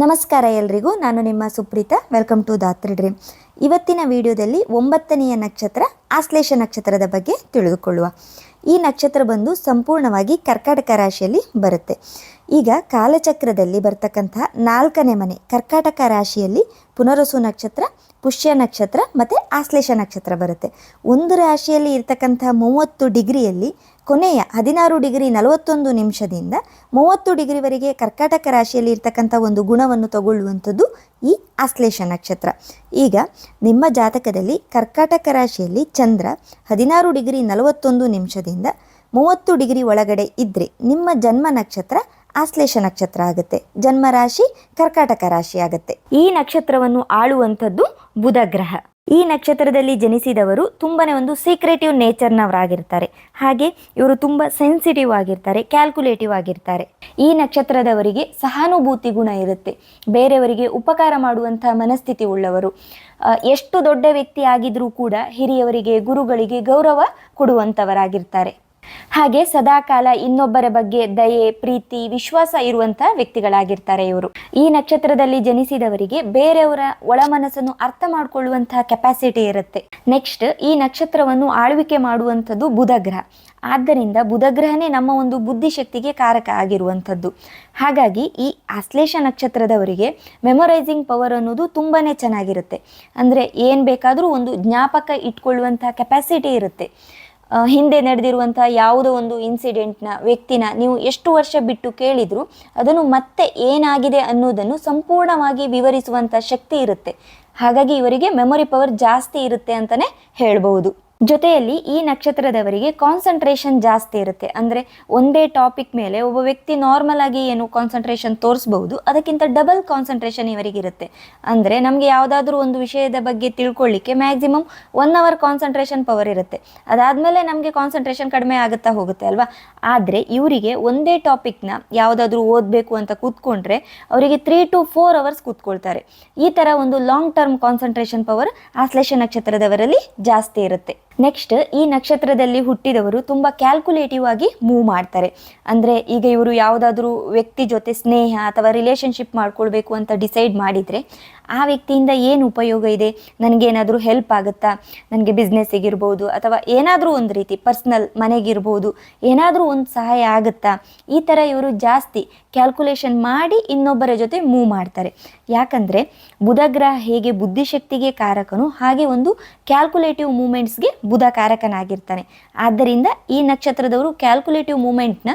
ನಮಸ್ಕಾರ ಎಲ್ರಿಗೂ, ನಾನು ನಿಮ್ಮ Supreetha welcome to Dhatri dream ಇವತ್ತಿನ ವಿಡಿಯೋದಲ್ಲಿ ಒಂಬತ್ತನೆಯ ನಕ್ಷತ್ರ, ಆಶ್ಲೇಷ ನಕ್ಷತ್ರದ ಬಗ್ಗೆ ತಿಳಿದುಕೊಳ್ಳುವ. ಈ ನಕ್ಷತ್ರ ಬಂದು ಸಂಪೂರ್ಣವಾಗಿ ಕರ್ಕಾಟಕ ರಾಶಿಯಲ್ಲಿ ಬರುತ್ತೆ. ಈಗ ಕಾಲಚಕ್ರದಲ್ಲಿ ಬರ್ತಕ್ಕಂತಹ ನಾಲ್ಕನೇ ಮನೆ, ಕರ್ಕಾಟಕ ರಾಶಿಯಲ್ಲಿ ಪುನರಸು ನಕ್ಷತ್ರ, ಪುಷ್ಯ ನಕ್ಷತ್ರ ಮತ್ತು ಆಶ್ಲೇಷ ನಕ್ಷತ್ರ ಬರುತ್ತೆ. ಒಂದು ರಾಶಿಯಲ್ಲಿ ಇರ್ತಕ್ಕಂಥ ಮೂವತ್ತು ಡಿಗ್ರಿಯಲ್ಲಿ ಕೊನೆಯ ಹದಿನಾರು ಡಿಗ್ರಿ ನಲವತ್ತೊಂದು ನಿಮಿಷದಿಂದ ಮೂವತ್ತು ಡಿಗ್ರಿವರೆಗೆ ಕರ್ಕಾಟಕ ರಾಶಿಯಲ್ಲಿ ಇರ್ತಕ್ಕಂಥ ಒಂದು ಗುಣವನ್ನು ತಗೊಳ್ಳುವಂಥದ್ದು ಈ ಆಶ್ಲೇಷ ನಕ್ಷತ್ರ. ಈಗ ನಿಮ್ಮ ಜಾತಕದಲ್ಲಿ ಕರ್ಕಾಟಕ ರಾಶಿಯಲ್ಲಿ ಚಂದ್ರ ಹದಿನಾರು ಡಿಗ್ರಿ ನಲವತ್ತೊಂದು ನಿಮಿಷದಿಂದ ಮೂವತ್ತು ಡಿಗ್ರಿ ಒಳಗಡೆ ಇದ್ದರೆ ನಿಮ್ಮ ಜನ್ಮ ನಕ್ಷತ್ರ ಆಶ್ಲೇಷ ನಕ್ಷತ್ರ ಆಗುತ್ತೆ. ಜನ್ಮ ರಾಶಿ ಕರ್ಕಾಟಕ ರಾಶಿ ಆಗುತ್ತೆ. ಈ ನಕ್ಷತ್ರವನ್ನು ಆಳುವಂಥದ್ದು ಬುಧ ಗ್ರಹ. ಈ ನಕ್ಷತ್ರದಲ್ಲಿ ಜನಿಸಿದವರು ತುಂಬಾನೇ ಒಂದು ಸೀಕ್ರೆಟಿವ್ ನೇಚರ್ನವರಾಗಿರ್ತಾರೆ ಹಾಗೆ ಇವರು ತುಂಬ ಸೆನ್ಸಿಟಿವ್ ಆಗಿರ್ತಾರೆ ಕ್ಯಾಲ್ಕುಲೇಟಿವ್ ಆಗಿರ್ತಾರೆ. ಈ ನಕ್ಷತ್ರದವರಿಗೆ ಸಹಾನುಭೂತಿ ಗುಣ ಇರುತ್ತೆ. ಬೇರೆಯವರಿಗೆ ಉಪಕಾರ ಮಾಡುವಂತಹ ಮನಸ್ಥಿತಿ ಉಳ್ಳವರು. ಎಷ್ಟು ದೊಡ್ಡ ವ್ಯಕ್ತಿ ಆಗಿದ್ರೂ ಕೂಡ ಹಿರಿಯವರಿಗೆ, ಗುರುಗಳಿಗೆ ಗೌರವ ಕೊಡುವಂಥವರಾಗಿರ್ತಾರೆ. ಹಾಗೆ ಸದಾಕಾಲ ಇನ್ನೊಬ್ಬರ ಬಗ್ಗೆ ದಯೆ, ಪ್ರೀತಿ, ವಿಶ್ವಾಸ ಇರುವಂತಹ ವ್ಯಕ್ತಿಗಳಾಗಿರ್ತಾರೆ ಇವರು. ಈ ನಕ್ಷತ್ರದಲ್ಲಿ ಜನಿಸಿದವರಿಗೆ ಬೇರೆಯವರ ಒಳ ಮನಸ್ಸನ್ನು ಅರ್ಥ ಮಾಡಿಕೊಳ್ಳುವಂತಹ ಕೆಪಾಸಿಟಿ ಇರುತ್ತೆ. ನೆಕ್ಸ್ಟ್ ಈ ನಕ್ಷತ್ರವನ್ನು ಆಳ್ವಿಕೆ ಮಾಡುವಂಥದ್ದು ಬುಧಗ್ರಹ. ಆದ್ದರಿಂದ ಬುಧಗ್ರಹನೇ ನಮ್ಮ ಒಂದು ಬುದ್ಧಿಶಕ್ತಿಗೆ ಕಾರಕ ಆಗಿರುವಂಥದ್ದು. ಹಾಗಾಗಿ ಈ ಆಶ್ಲೇಷ ನಕ್ಷತ್ರದವರಿಗೆ ಮೆಮೊರೈಸಿಂಗ್ ಪವರ್ ಅನ್ನೋದು ತುಂಬಾನೇ ಚೆನ್ನಾಗಿರುತ್ತೆ. ಅಂದರೆ ಏನು ಬೇಕಾದರೂ ಒಂದು ಜ್ಞಾಪಕ ಇಟ್ಕೊಳ್ಳುವಂಥ ಕೆಪಾಸಿಟಿ ಇರುತ್ತೆ. ಹಿಂದೆ ನಡೆದಿರುವಂತಹ ಯಾವುದೋ ಒಂದು ಇನ್ಸಿಡೆಂಟ್ನ ವ್ಯಕ್ತಿನ ನೀವು ಎಷ್ಟು ವರ್ಷ ಬಿಟ್ಟು ಕೇಳಿದ್ರು ಅದನ್ನು ಮತ್ತೆ ಏನಾಗಿದೆ ಅನ್ನೋದನ್ನು ಸಂಪೂರ್ಣವಾಗಿ ವಿವರಿಸುವಂಥ ಶಕ್ತಿ ಇರುತ್ತೆ. ಹಾಗಾಗಿ ಇವರಿಗೆ ಮೆಮೊರಿ ಪವರ್ ಜಾಸ್ತಿ ಇರುತ್ತೆ ಅಂತಲೇ ಹೇಳ್ಬೋದು ಜೊತೆಯಲ್ಲಿ ಈ ನಕ್ಷತ್ರದವರಿಗೆ ಕಾನ್ಸಂಟ್ರೇಷನ್ ಜಾಸ್ತಿ ಇರುತ್ತೆ. ಅಂದರೆ ಒಂದೇ ಟಾಪಿಕ್ ಮೇಲೆ ಒಬ್ಬ ವ್ಯಕ್ತಿ ನಾರ್ಮಲ್ ಆಗಿ ಏನು ಕಾನ್ಸಂಟ್ರೇಷನ್ ತೋರಿಸ್ಬಹುದು, ಅದಕ್ಕಿಂತ ಡಬಲ್ ಕಾನ್ಸಂಟ್ರೇಷನ್ ಇವರಿಗಿರುತ್ತೆ ಅಂದರೆ ನಮಗೆ ಯಾವುದಾದ್ರೂ ಒಂದು ವಿಷಯದ ಬಗ್ಗೆ ತಿಳ್ಕೊಳ್ಳಿಕ್ಕೆ maximum one hour concentration power ಇರುತ್ತೆ. ಅದಾದಮೇಲೆ ನಮಗೆ ಕಾನ್ಸಂಟ್ರೇಷನ್ ಕಡಿಮೆ ಆಗುತ್ತಾ ಹೋಗುತ್ತೆ ಅಲ್ವಾ? ಆದರೆ ಇವರಿಗೆ ಒಂದೇ ಟಾಪಿಕ್ನ ಯಾವುದಾದ್ರೂ ಓದಬೇಕು ಅಂತ ಕೂತ್ಕೊಂಡ್ರೆ ಅವರಿಗೆ ತ್ರೀ ಟು ಫೋರ್ ಅವರ್ಸ್ ಕೂತ್ಕೊಳ್ತಾರೆ. ಈ ಥರ ಒಂದು long term concentration power Ashlesha ನಕ್ಷತ್ರದವರಲ್ಲಿ ಜಾಸ್ತಿ ಇರುತ್ತೆ. ನೆಕ್ಸ್ಟ್ ಈ ನಕ್ಷತ್ರದಲ್ಲಿ ಹುಟ್ಟಿದವರು ತುಂಬ ಕ್ಯಾಲ್ಕುಲೇಟಿವ್ ಆಗಿ ಮೂವ್ ಮಾಡ್ತಾರೆ. ಅಂದರೆ ಈಗ ಇವರು ಯಾವುದಾದ್ರೂ ವ್ಯಕ್ತಿ ಜೊತೆ ಸ್ನೇಹ ಅಥವಾ ರಿಲೇಷನ್ಶಿಪ್ ಮಾಡ್ಕೊಳ್ಬೇಕು ಅಂತ ಡಿಸೈಡ್ ಮಾಡಿದರೆ ಆ ವ್ಯಕ್ತಿಯಿಂದ ಏನು ಉಪಯೋಗ ಇದೆ? ನನಗೇನಾದರೂ ಹೆಲ್ಪ್ ಆಗುತ್ತಾ? ನನಗೆ ಬಿಸ್ನೆಸ್ಸಿಗಿರ್ಬೋದು ಅಥವಾ ಏನಾದರೂ ಒಂದು ರೀತಿ ಪರ್ಸ್ನಲ್ ಮನೆಗಿರ್ಬೋದು, ಏನಾದರೂ ಒಂದು ಸಹಾಯ ಆಗುತ್ತಾ? ಈ ಥರ ಇವರು ಜಾಸ್ತಿ ಕ್ಯಾಲ್ಕುಲೇಷನ್ ಮಾಡಿ ಇನ್ನೊಬ್ಬರ ಜೊತೆ ಮೂವ್ ಮಾಡ್ತಾರೆ. ಯಾಕಂದರೆ ಬುಧಗ್ರಹ ಹೇಗೆ ಬುದ್ಧಿಶಕ್ತಿಗೆ ಕಾರಕನು ಹಾಗೆ ಒಂದು ಕ್ಯಾಲ್ಕುಲೇಟಿವ್ ಮೂಮೆಂಟ್ಸ್ಗೆ ಬುಧ ಕಾರಕನಾಗಿರ್ತಾನೆ ಆದ್ದರಿಂದ ಈ ನಕ್ಷತ್ರದವರು ಕ್ಯಾಲ್ಕುಲೇಟಿವ್ ಮೂಮೆಂಟ್ನ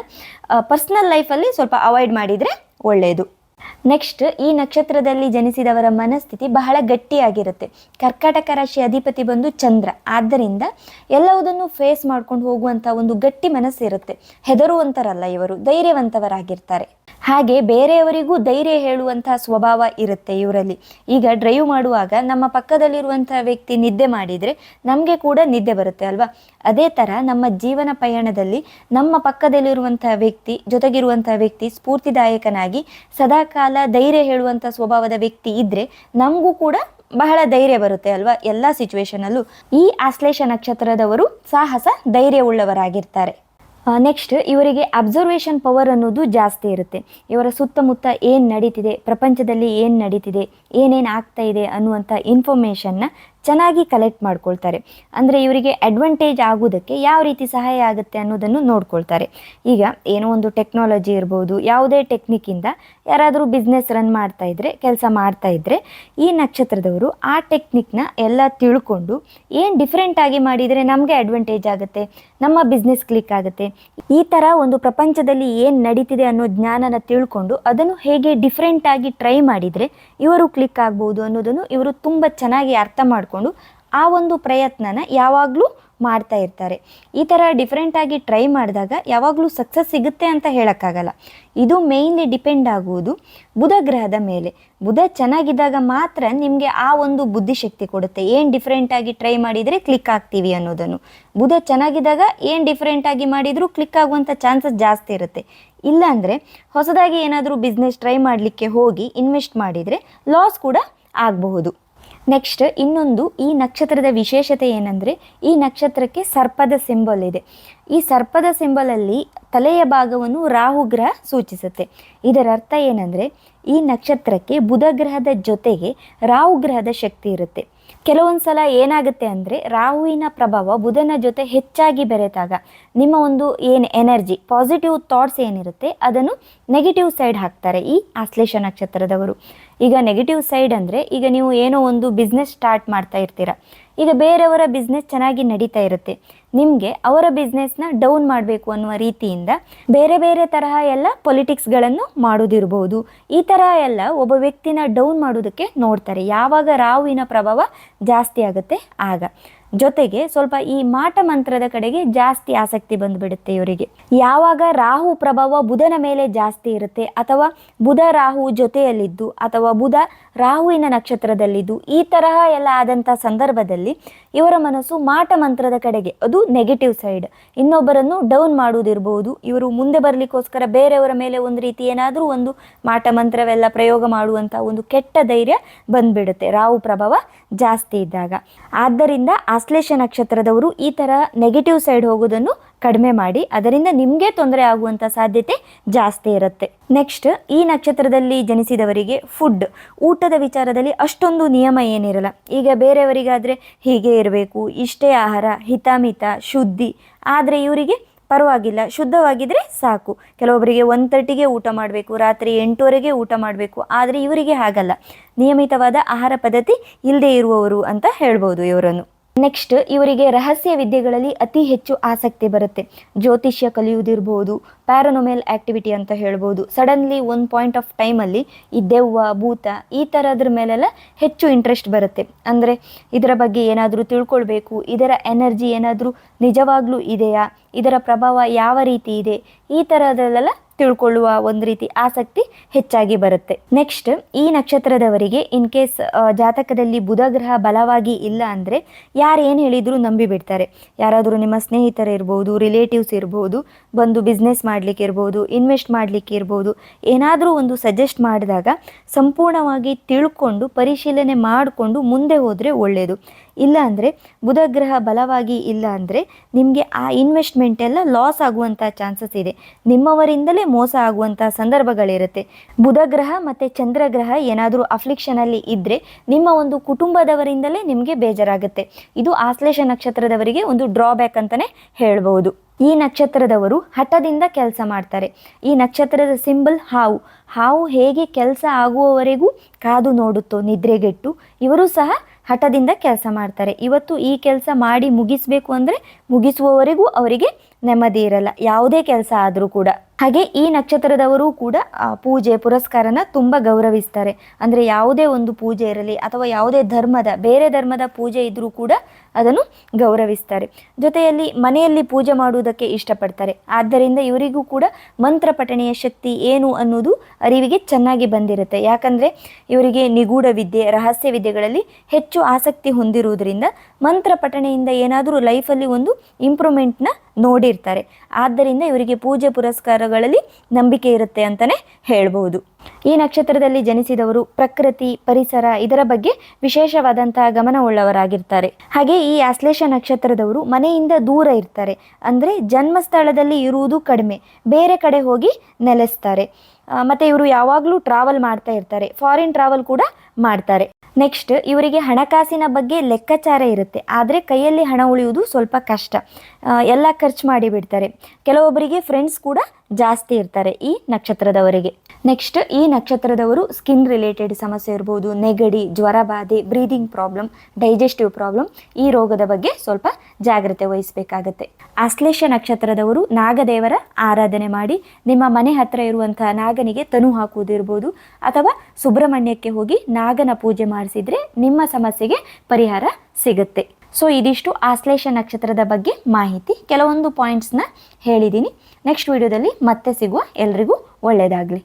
ಪರ್ಸ್ನಲ್ ಲೈಫಲ್ಲಿ ಸ್ವಲ್ಪ ಅವಾಯ್ಡ್ ಮಾಡಿದರೆ ಒಳ್ಳೆಯದು ನೆಕ್ಸ್ಟ್ ಈ ನಕ್ಷತ್ರದಲ್ಲಿ ಜನಿಸಿದವರ ಮನಸ್ಥಿತಿ ಬಹಳ ಗಟ್ಟಿಯಾಗಿರುತ್ತೆ. ಕರ್ಕಾಟಕ ರಾಶಿ ಅಧಿಪತಿ ಬಂದು ಚಂದ್ರ. ಆದ್ದರಿಂದ ಎಲ್ಲವುದನ್ನು ಫೇಸ್ ಮಾಡ್ಕೊಂಡು ಹೋಗುವಂಥ ಒಂದು ಗಟ್ಟಿ ಮನಸ್ಸಿರುತ್ತೆ. ಹೆದರುವಂತರಲ್ಲ ಇವರು, ಧೈರ್ಯವಂತವರಾಗಿರ್ತಾರೆ. ಹಾಗೆ ಬೇರೆಯವರಿಗೂ ಧೈರ್ಯ ಹೇಳುವಂತಹ ಸ್ವಭಾವ ಇರುತ್ತೆ ಇವರಲ್ಲಿ. ಈಗ ಡ್ರೈವ್ ಮಾಡುವಾಗ ನಮ್ಮ ಪಕ್ಕದಲ್ಲಿರುವಂತಹ ವ್ಯಕ್ತಿ ನಿದ್ದೆ ಮಾಡಿದರೆ ನಮಗೆ ಕೂಡ ನಿದ್ದೆ ಬರುತ್ತೆ ಅಲ್ವಾ? ಅದೇ ಥರ ನಮ್ಮ ಜೀವನ ಪಯಣದಲ್ಲಿ ನಮ್ಮ ಪಕ್ಕದಲ್ಲಿರುವಂಥ ವ್ಯಕ್ತಿ, ಜೊತೆಗಿರುವಂಥ ವ್ಯಕ್ತಿ ಸ್ಫೂರ್ತಿದಾಯಕನಾಗಿ ಸದಾಕಾಲ ಧೈರ್ಯ ಹೇಳುವಂಥ ಸ್ವಭಾವದ ವ್ಯಕ್ತಿ ಇದ್ದರೆ ನಮಗೂ ಕೂಡ ಬಹಳ ಧೈರ್ಯ ಬರುತ್ತೆ ಅಲ್ವಾ? ಎಲ್ಲ ಸಿಚುವೇಶನಲ್ಲೂ ಈ ಆಶ್ಲೇಷ ನಕ್ಷತ್ರದವರು ಸಾಹಸ ಧೈರ್ಯವುಳ್ಳವರಾಗಿರ್ತಾರೆ ನೆಕ್ಸ್ಟ್ ಇವರಿಗೆ ಅಬ್ಸರ್ವೇಷನ್ ಪವರ್ ಅನ್ನೋದು ಜಾಸ್ತಿ ಇರುತ್ತೆ. ಇವರ ಸುತ್ತಮುತ್ತ ಏನು ನಡೀತಿದೆ ಪ್ರಪಂಚದಲ್ಲಿ ಏನು ನಡೀತಿದೆ ಏನೇನು ಆಗ್ತಾ ಇದೆ ಅನ್ನುವಂಥ ಇನ್ಫಾರ್ಮೇಷನ್ನ ಚೆನ್ನಾಗಿ ಕಲೆಕ್ಟ್ ಮಾಡ್ಕೊಳ್ತಾರೆ. ಅಂದರೆ ಇವರಿಗೆ ಅಡ್ವಾಂಟೇಜ್ ಆಗೋದಕ್ಕೆ ಯಾವ ರೀತಿ ಸಹಾಯ ಆಗುತ್ತೆ ಅನ್ನೋದನ್ನು ನೋಡ್ಕೊಳ್ತಾರೆ. ಈಗ ಏನೋ ಒಂದು ಟೆಕ್ನಾಲಜಿ ಇರ್ಬೋದು, ಯಾವುದೇ ಟೆಕ್ನಿಕ್ಕಿಂದ ಯಾರಾದರೂ ಬಿಸ್ನೆಸ್ ರನ್ ಮಾಡ್ತಾ ಇದ್ದರೆ ಕೆಲಸ ಮಾಡ್ತಾ ಇದ್ದರೆ ಈ ನಕ್ಷತ್ರದವರು ಆ ಟೆಕ್ನಿಕ್ನ ಎಲ್ಲ ತಿಳ್ಕೊಂಡು ಏನು ಡಿಫ್ರೆಂಟ್ ಆಗಿ ಮಾಡಿದರೆ ನಮಗೆ ಅಡ್ವಾಂಟೇಜ್ ಆಗುತ್ತೆ, ನಮ್ಮ ಬಿಸ್ನೆಸ್ ಕ್ಲಿಕ್ ಆಗುತ್ತೆ, ಈ ಥರ ಒಂದು ಪ್ರಪಂಚದಲ್ಲಿ ಏನು ನಡೀತಿದೆ ಅನ್ನೋ ಜ್ಞಾನನ ತಿಳ್ಕೊಂಡು ಅದನ್ನು ಹೇಗೆ ಡಿಫ್ರೆಂಟ್ ಆಗಿ ಟ್ರೈ ಮಾಡಿದರೆ ಇವರು ಕ್ಲಿಕ್ ಆಗ್ಬೋದು ಅನ್ನೋದನ್ನು ಇವರು ತುಂಬ ಚೆನ್ನಾಗಿ ಅರ್ಥ ಮಾಡಿಕೊಂಡು ಆ ಒಂದು ಪ್ರಯತ್ನನ ಯಾವಾಗಲೂ ಮಾಡ್ತಾ ಇರ್ತಾರೆ. ಈ ಥರ ಡಿಫ್ರೆಂಟಾಗಿ ಟ್ರೈ ಮಾಡಿದಾಗ ಯಾವಾಗಲೂ ಸಕ್ಸಸ್ ಸಿಗುತ್ತೆ ಅಂತ ಹೇಳೋಕ್ಕಾಗಲ್ಲ. ಇದು ಮೇಯ್ನ್ಲಿ ಡಿಪೆಂಡ್ ಆಗುವುದು ಬುಧ ಗ್ರಹದ ಮೇಲೆ. ಬುಧ ಚೆನ್ನಾಗಿದ್ದಾಗ ಮಾತ್ರ ನಿಮಗೆ ಆ ಒಂದು ಬುದ್ಧಿಶಕ್ತಿ ಕೊಡುತ್ತೆ. ಏನು ಡಿಫ್ರೆಂಟಾಗಿ ಟ್ರೈ ಮಾಡಿದರೆ ಕ್ಲಿಕ್ ಆಗ್ತೀವಿ ಅನ್ನೋದನ್ನು. ಬುಧ ಚೆನ್ನಾಗಿದ್ದಾಗ ಏನು ಡಿಫ್ರೆಂಟಾಗಿ ಮಾಡಿದರೂ ಕ್ಲಿಕ್ ಆಗುವಂಥ ಚಾನ್ಸಸ್ ಜಾಸ್ತಿ ಇರುತ್ತೆ. ಇಲ್ಲಾಂದರೆ ಹೊಸದಾಗಿ ಏನಾದರೂ ಬಿಸ್ನೆಸ್ ಟ್ರೈ ಮಾಡಲಿಕ್ಕೆ ಹೋಗಿ ಇನ್ವೆಸ್ಟ್ ಮಾಡಿದರೆ ಲಾಸ್ ಕೂಡ ಆಗಬಹುದು. ನೆಕ್ಸ್ಟ್ ಇನ್ನೊಂದು ಈ ನಕ್ಷತ್ರದ ವಿಶೇಷತೆ ಏನಂದರೆ, ಈ ನಕ್ಷತ್ರಕ್ಕೆ ಸರ್ಪದ ಸಿಂಬಲ್ ಇದೆ. ಈ ಸರ್ಪದ ಸಿಂಬಲಲ್ಲಿ ತಲೆಯ ಭಾಗವನ್ನು ರಾಹು ಗ್ರಹ ಸೂಚಿಸುತ್ತೆ. ಇದರ ಅರ್ಥ ಏನಂದರೆ, ಈ ನಕ್ಷತ್ರಕ್ಕೆ ಬುಧ ಗ್ರಹದ ಜೊತೆಗೆ ರಾಹು ಗ್ರಹದ ಶಕ್ತಿ ಇರುತ್ತೆ. ಕೆಲವೊಂದು ಸಲ ಏನಾಗುತ್ತೆ ಅಂದರೆ ರಾಹುವಿನ ಪ್ರಭಾವ ಬುಧನ ಜೊತೆ ಹೆಚ್ಚಾಗಿ ಬೆರೆತಾಗ ನಿಮ್ಮ ಒಂದು ಏನು ಎನರ್ಜಿ ಪಾಸಿಟಿವ್ ಥಾಟ್ಸ್ ಏನಿರುತ್ತೆ ಅದನ್ನು ನೆಗೆಟಿವ್ ಸೈಡ್ ಹಾಕ್ತಾರೆ ಈ ಆಶ್ಲೇಷ ನಕ್ಷತ್ರದವರು. ಈಗ ನೆಗೆಟಿವ್ ಸೈಡ್ ಅಂದರೆ ಈಗ ನೀವು ಏನೋ ಒಂದು ಬಿಸ್ನೆಸ್ ಸ್ಟಾರ್ಟ್ ಮಾಡ್ತಾ ಇರ್ತೀರ. ಈಗ ಬೇರೆಯವರ ಬಿಸ್ನೆಸ್ ಚೆನ್ನಾಗಿ ನಡೀತಾ ಇರುತ್ತೆ. ನಿಮಗೆ ಅವರ ಬಿಸ್ನೆಸ್ನ ಡೌನ್ ಮಾಡಬೇಕು ಅನ್ನುವ ರೀತಿಯಿಂದ ಬೇರೆ ಬೇರೆ ತರಹ ಎಲ್ಲ ಪೊಲಿಟಿಕ್ಸ್ಗಳನ್ನು ಮಾಡೋದಿರ್ಬೋದು. ಈ ತರಹ ಎಲ್ಲ ಒಬ್ಬ ವ್ಯಕ್ತಿನ ಡೌನ್ ಮಾಡೋದಕ್ಕೆ ನೋಡ್ತಾರೆ. ಯಾವಾಗ ರಾವಿನ ಪ್ರಭಾವ ಜಾಸ್ತಿ ಆಗುತ್ತೆ, ಆಗ. ಜೊತೆಗೆ ಸ್ವಲ್ಪ ಈ ಮಾಟ ಮಂತ್ರದ ಕಡೆಗೆ ಜಾಸ್ತಿ ಆಸಕ್ತಿ ಬಂದುಬಿಡುತ್ತೆ ಇವರಿಗೆ. ಯಾವಾಗ ರಾಹು ಪ್ರಭಾವ ಬುಧನ ಮೇಲೆ ಜಾಸ್ತಿ ಇರುತ್ತೆ ಅಥವಾ ಬುಧ ರಾಹು ಜೊತೆಯಲ್ಲಿದ್ದು ಅಥವಾ ಬುಧ ರಾಹುವಿನ ನಕ್ಷತ್ರದಲ್ಲಿದ್ದು ಈ ತರಹ ಎಲ್ಲ ಆದಂಥ ಸಂದರ್ಭದಲ್ಲಿ ಇವರ ಮನಸ್ಸು ಮಾಟ ಮಂತ್ರದ ಕಡೆಗೆ, ಅದು ನೆಗೆಟಿವ್ ಸೈಡ್ ಇನ್ನೊಬ್ಬರನ್ನು ಡೌನ್ ಮಾಡುವುದಿರಬಹುದು ಇವರು ಮುಂದೆ ಬರಲಿಕ್ಕೋಸ್ಕರ ಬೇರೆಯವರ ಮೇಲೆ ಒಂದು ರೀತಿ ಏನಾದರೂ ಒಂದು ಮಾಟ ಮಂತ್ರವೆಲ್ಲ ಪ್ರಯೋಗ ಮಾಡುವಂಥ ಒಂದು ಕೆಟ್ಟ ಧೈರ್ಯ ಬಂದ್ಬಿಡುತ್ತೆ ರಾಹು ಪ್ರಭಾವ ಜಾಸ್ತಿ ಇದ್ದಾಗ. ಆದ್ದರಿಂದ ಆಶ್ಲೇಷ ನಕ್ಷತ್ರದವರು ಈ ಥರ ನೆಗೆಟಿವ್ ಸೈಡ್ ಹೋಗೋದನ್ನು ಕಡಿಮೆ ಮಾಡಿ, ಅದರಿಂದ ನಿಮಗೆ ತೊಂದರೆ ಆಗುವಂಥ ಸಾಧ್ಯತೆ ಜಾಸ್ತಿ ಇರುತ್ತೆ. ನೆಕ್ಸ್ಟ್ ಈ ನಕ್ಷತ್ರದಲ್ಲಿ ಜನಿಸಿದವರಿಗೆ ಫುಡ್ ಊಟದ ವಿಚಾರದಲ್ಲಿ ಅಷ್ಟೊಂದು ನಿಯಮ ಏನಿರಲ್ಲ. ಈಗ ಬೇರೆಯವರಿಗಾದರೆ ಹೀಗೆ ಇರಬೇಕು, ಇಷ್ಟೇ ಆಹಾರ, ಹಿತಾಮಿತ, ಶುದ್ಧಿ, ಆದರೆ ಇವರಿಗೆ ಪರವಾಗಿಲ್ಲ ಶುದ್ಧವಾಗಿದ್ದರೆ ಸಾಕು. ಕೆಲವೊಬ್ಬರಿಗೆ ಒನ್ ತರ್ಟಿಗೆ ಊಟ ಮಾಡಬೇಕು, ರಾತ್ರಿ ಎಂಟುವರೆಗೆ ಊಟ ಮಾಡಬೇಕು, ಆದರೆ ಇವರಿಗೆ ಹಾಗಲ್ಲ. ನಿಯಮಿತವಾದ ಆಹಾರ ಪದ್ಧತಿ ಇಲ್ಲದೇ ಇರುವವರು ಅಂತ ಹೇಳ್ಬೋದು ಇವರನ್ನು. ನೆಕ್ಸ್ಟ್ ಇವರಿಗೆ ರಹಸ್ಯ ವಿದ್ಯೆಗಳಲ್ಲಿ ಅತಿ ಹೆಚ್ಚು ಆಸಕ್ತಿ ಬರುತ್ತೆ. ಜ್ಯೋತಿಷ್ಯ ಕಲಿಯುವುದಿರ್ಬೋದು ಪ್ಯಾರನೊಮೆಲ್ ಆ್ಯಕ್ಟಿವಿಟಿ ಅಂತ ಹೇಳ್ಬೋದು. ಸಡನ್ಲಿ ಒಂದು ಪಾಯಿಂಟ್ ಆಫ್ ಟೈಮಲ್ಲಿ ಈ ದೆವ್ವ, ಭೂತ, ಈ ಥರದ್ರ ಮೇಲೆಲ್ಲ ಹೆಚ್ಚು ಇಂಟ್ರೆಸ್ಟ್ ಬರುತ್ತೆ. ಅಂದರೆ ಇದರ ಬಗ್ಗೆ ಏನಾದರೂ ತಿಳ್ಕೊಳ್ಬೇಕು, ಇದರ ಎನರ್ಜಿ ಏನಾದರೂ ನಿಜವಾಗ್ಲೂ ಇದೆಯಾ, ಇದರ ಪ್ರಭಾವ ಯಾವ ರೀತಿ ಇದೆ, ಈ ಥರದಲ್ಲೆಲ್ಲ ತಿಳ್ಕೊಳ್ಳುವ ಒಂದು ರೀತಿ ಆಸಕ್ತಿ ಹೆಚ್ಚಾಗಿ ಬರುತ್ತೆ. ನೆಕ್ಸ್ಟ್ ಈ ನಕ್ಷತ್ರದವರಿಗೆ ಇನ್ ಕೇಸ್ ಜಾತಕದಲ್ಲಿ ಬುಧ ಗ್ರಹ ಬಲವಾಗಿ ಇಲ್ಲ ಅಂದರೆ ಯಾರು ಏನು ಹೇಳಿದರೂ ನಂಬಿ ಬಿಡ್ತಾರೆ ಯಾರಾದರೂ ನಿಮ್ಮ ಸ್ನೇಹಿತರು ಇರ್ಬೋದು ರಿಲೇಟಿವ್ಸ್ ಇರ್ಬೋದು, ಬಂದು ಬಿಸ್ನೆಸ್ ಮಾಡಲಿಕ್ಕೆ ಇರ್ಬೋದು ಇನ್ವೆಸ್ಟ್ ಮಾಡಲಿಕ್ಕೆ ಇರ್ಬೋದು, ಏನಾದರೂ ಒಂದು ಸಜೆಸ್ಟ್ ಮಾಡಿದಾಗ ಸಂಪೂರ್ಣವಾಗಿ ತಿಳ್ಕೊಂಡು ಪರಿಶೀಲನೆ ಮಾಡಿಕೊಂಡು ಮುಂದೆ ಹೋದರೆ ಒಳ್ಳೆಯದು ಇಲ್ಲ ಅಂದರೆ ಬುಧ ಗ್ರಹ ಬಲವಾಗಿ ಇಲ್ಲ ಅಂದರೆ ನಿಮಗೆ ಆ ಇನ್ವೆಸ್ಟ್ಮೆಂಟ್ ಎಲ್ಲ ಲಾಸ್ ಆಗುವಂಥ ಚಾನ್ಸಸ್ ಇದೆ. ನಿಮ್ಮವರಿಂದಲೇ ಮೋಸ ಆಗುವಂಥ ಸಂದರ್ಭಗಳಿರುತ್ತೆ. ಬುಧ ಗ್ರಹ ಮತ್ತು ಚಂದ್ರಗ್ರಹ ಏನಾದರೂ ಅಫ್ಲಿಕ್ಷನಲ್ಲಿ ಇದ್ದರೆ ನಿಮ್ಮ ಒಂದು ಕುಟುಂಬದವರಿಂದಲೇ ನಿಮಗೆ ಬೇಜಾರಾಗುತ್ತೆ. ಇದು ಆಶ್ಲೇಷ ನಕ್ಷತ್ರದವರಿಗೆ ಒಂದು ಡ್ರಾಬ್ಯಾಕ್ ಅಂತಲೇ ಹೇಳ್ಬೋದು ಈ ನಕ್ಷತ್ರದವರು ಹಠದಿಂದ ಕೆಲಸ ಮಾಡ್ತಾರೆ. ಈ ನಕ್ಷತ್ರದ ಸಿಂಬಲ್ ಹಾವು. ಹಾವು ಹೇಗೆ ಕೆಲಸ ಆಗುವವರೆಗೂ ಕಾದು ನೋಡುತ್ತೋ, ನಿದ್ರೆಗೆಟ್ಟು, ಇವರು ಸಹ ಹಠದಿಂದ ಕೆಲಸ ಮಾಡ್ತಾರೆ. ಇವತ್ತು ಈ ಕೆಲಸ ಮಾಡಿ ಮುಗಿಸಬೇಕು ಅಂದರೆ ಮುಗಿಸುವವರೆಗೂ ಅವರಿಗೆ ನೆಮ್ಮದಿ ಇರಲ್ಲ. ಯಾವುದೇ ಕೆಲಸ ಆದರೂ ಕೂಡ. ಹಾಗೆ ಈ ನಕ್ಷತ್ರದವರು ಕೂಡ ಪೂಜೆ, ಪುರಸ್ಕಾರನ ತುಂಬ ಗೌರವಿಸ್ತಾರೆ. ಅಂದರೆ ಯಾವುದೇ ಒಂದು ಪೂಜೆ ಇರಲಿ ಅಥವಾ ಯಾವುದೇ ಧರ್ಮದ, ಬೇರೆ ಧರ್ಮದ ಪೂಜೆ ಇದ್ದರೂ ಕೂಡ ಅದನ್ನು ಗೌರವಿಸ್ತಾರೆ. ಜೊತೆಯಲ್ಲಿ ಮನೆಯಲ್ಲಿ ಪೂಜೆ ಮಾಡುವುದಕ್ಕೆ ಇಷ್ಟಪಡ್ತಾರೆ. ಆದ್ದರಿಂದ ಇವರಿಗೂ ಕೂಡ ಮಂತ್ರ ಪಠಣೆಯ ಶಕ್ತಿ ಏನು ಅನ್ನೋದು ಅರಿವಿಗೆ ಚೆನ್ನಾಗಿ ಬಂದಿರುತ್ತೆ. ಯಾಕಂದರೆ ಇವರಿಗೆ ನಿಗೂಢ ವಿದ್ಯೆ, ರಹಸ್ಯ ವಿದ್ಯೆಗಳಲ್ಲಿ ಹೆಚ್ಚು ಆಸಕ್ತಿ ಹೊಂದಿರುವುದರಿಂದ ಮಂತ್ರ ಪಠಣೆಯಿಂದ ಏನಾದರೂ ಲೈಫಲ್ಲಿ ಒಂದು ಇಂಪ್ರೂವ್ಮೆಂಟ್ನ ನೋಡಿರ್ತಾರೆ. ಆದ್ದರಿಂದ ಇವರಿಗೆ ಪೂಜೆ ಪುರಸ್ಕಾರಗಳಲ್ಲಿ ನಂಬಿಕೆ ಇರುತ್ತೆ ಅಂತಲೇ ಹೇಳ್ಬೋದು. ಈ ನಕ್ಷತ್ರದಲ್ಲಿ ಜನಿಸಿದವರು ಪ್ರಕೃತಿ, ಪರಿಸರ ಇದರ ಬಗ್ಗೆ ವಿಶೇಷವಾದಂತಹ ಗಮನವುಳ್ಳವರಾಗಿರ್ತಾರೆ. ಹಾಗೆ ಈ ಆಶ್ಲೇಷ ನಕ್ಷತ್ರದವರು ಮನೆಯಿಂದ ದೂರ ಇರ್ತಾರೆ. ಅಂದರೆ ಜನ್ಮಸ್ಥಳದಲ್ಲಿ ಇರುವುದು ಕಡಿಮೆ. ಬೇರೆ ಕಡೆ ಹೋಗಿ ನೆಲೆಸ್ತಾರೆ. ಮತ್ತು ಇವರು ಯಾವಾಗಲೂ ಟ್ರಾವೆಲ್ ಮಾಡ್ತಾ ಇರ್ತಾರೆ. ಫಾರಿನ್ ಟ್ರಾವೆಲ್ ಕೂಡ ಮಾಡ್ತಾರೆ. ನೆಕ್ಸ್ಟ್ ಇವರಿಗೆ ಹಣಕಾಸಿನ ಬಗ್ಗೆ ಲೆಕ್ಕಾಚಾರ ಇರುತ್ತೆ. ಆದರೆ ಕೈಯಲ್ಲಿ ಹಣ ಉಳಿಯುವುದು ಸ್ವಲ್ಪ ಕಷ್ಟ. ಎಲ್ಲ ಖರ್ಚು ಮಾಡಿ ಬಿಡ್ತಾರೆ ಕೆಲವೊಬ್ಬರಿಗೆ ಫ್ರೆಂಡ್ಸ್ ಕೂಡ ಜಾಸ್ತಿ ಇರ್ತಾರೆ ಈ ನಕ್ಷತ್ರದವರಿಗೆ. ನೆಕ್ಸ್ಟ್ ಈ ನಕ್ಷತ್ರದವರು ಸ್ಕಿನ್ ರಿಲೇಟೆಡ್ ಸಮಸ್ಯೆ ಇರ್ಬೋದು, ನೆಗಡಿ, ಜ್ವರ ಬಾಧೆ ಬ್ರೀದಿಂಗ್ ಪ್ರಾಬ್ಲಮ್ ಡೈಜೆಸ್ಟಿವ್ ಪ್ರಾಬ್ಲಮ್ ಈ ರೋಗದ ಬಗ್ಗೆ ಸ್ವಲ್ಪ ಜಾಗ್ರತೆ ವಹಿಸಬೇಕಾಗತ್ತೆ. ಆಶ್ಲೇಷ ನಕ್ಷತ್ರದವರು ನಾಗದೇವರ ಆರಾಧನೆ ಮಾಡಿ, ನಿಮ್ಮ ಮನೆ ಹತ್ರ ಇರುವಂತಹ ನಾಗನಿಗೆ ತನು ಹಾಕುವುದಿರ್ಬೋದು ಅಥವಾ ಸುಬ್ರಹ್ಮಣ್ಯಕ್ಕೆ ಹೋಗಿ ನಾಗನ ಪೂಜೆ ಮಾಡಿಸಿದ್ರೆ ನಿಮ್ಮ ಸಮಸ್ಯೆಗೆ ಪರಿಹಾರ ಸಿಗುತ್ತೆ. ಸೊ ಇದಿಷ್ಟು ಆಶ್ಲೇಷ ನಕ್ಷತ್ರದ ಬಗ್ಗೆ ಮಾಹಿತಿ. ಕೆಲವೊಂದು ಪಾಯಿಂಟ್ಸ್ನ ಹೇಳಿದ್ದೀನಿ ನೆಕ್ಸ್ಟ್ ವಿಡಿಯೋದಲ್ಲಿ ಮತ್ತೆ ಸಿಗುವ ಎಲ್ರಿಗೂ ಒಳ್ಳೆಯದಾಗಲಿ